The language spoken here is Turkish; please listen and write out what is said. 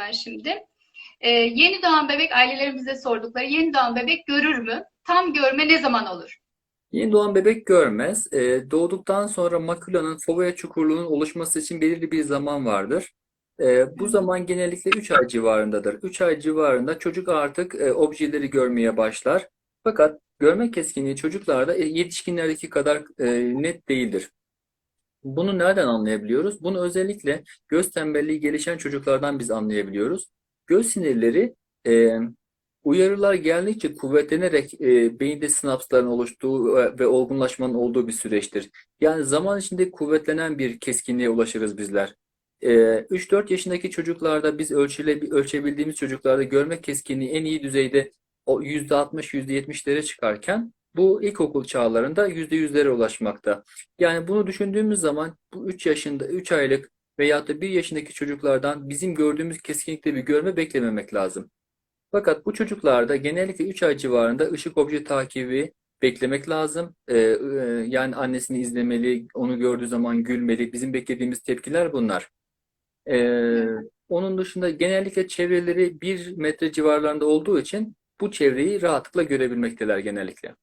ben şimdi. Ee, yeni doğan bebek ailelerimize sordukları yeni doğan bebek görür mü? Tam görme ne zaman olur? Yeni doğan bebek görmez. Ee, doğduktan sonra makulanın fovea çukurluğunun oluşması için belirli bir zaman vardır. Ee, bu zaman genellikle 3 ay civarındadır. 3 ay civarında çocuk artık e, objeleri görmeye başlar. Fakat görme keskinliği çocuklarda e, yetişkinlerdeki kadar e, net değildir. Bunu nereden anlayabiliyoruz? Bunu özellikle göz tembelliği gelişen çocuklardan biz anlayabiliyoruz. Göz sinirleri e, uyarılar geldikçe kuvvetlenerek e, beyinde sinapsların oluştuğu ve, ve olgunlaşmanın olduğu bir süreçtir. Yani zaman içinde kuvvetlenen bir keskinliğe ulaşırız bizler. E, 3-4 yaşındaki çocuklarda biz ölçüle, ölçebildiğimiz çocuklarda görme keskinliği en iyi düzeyde o %60, %70'lere çıkarken bu ilkokul çağlarında %100'lere ulaşmakta. Yani bunu düşündüğümüz zaman bu 3 yaşında 3 aylık veyahut da 1 yaşındaki çocuklardan bizim gördüğümüz kesinlikle bir görme beklememek lazım. Fakat bu çocuklarda genellikle 3 ay civarında ışık obje takibi beklemek lazım. Ee, e, yani annesini izlemeli, onu gördüğü zaman gülmeli. Bizim beklediğimiz tepkiler bunlar. Ee, onun dışında genellikle çevreleri 1 metre civarlarında olduğu için bu çevreyi rahatlıkla görebilmekteler genellikle.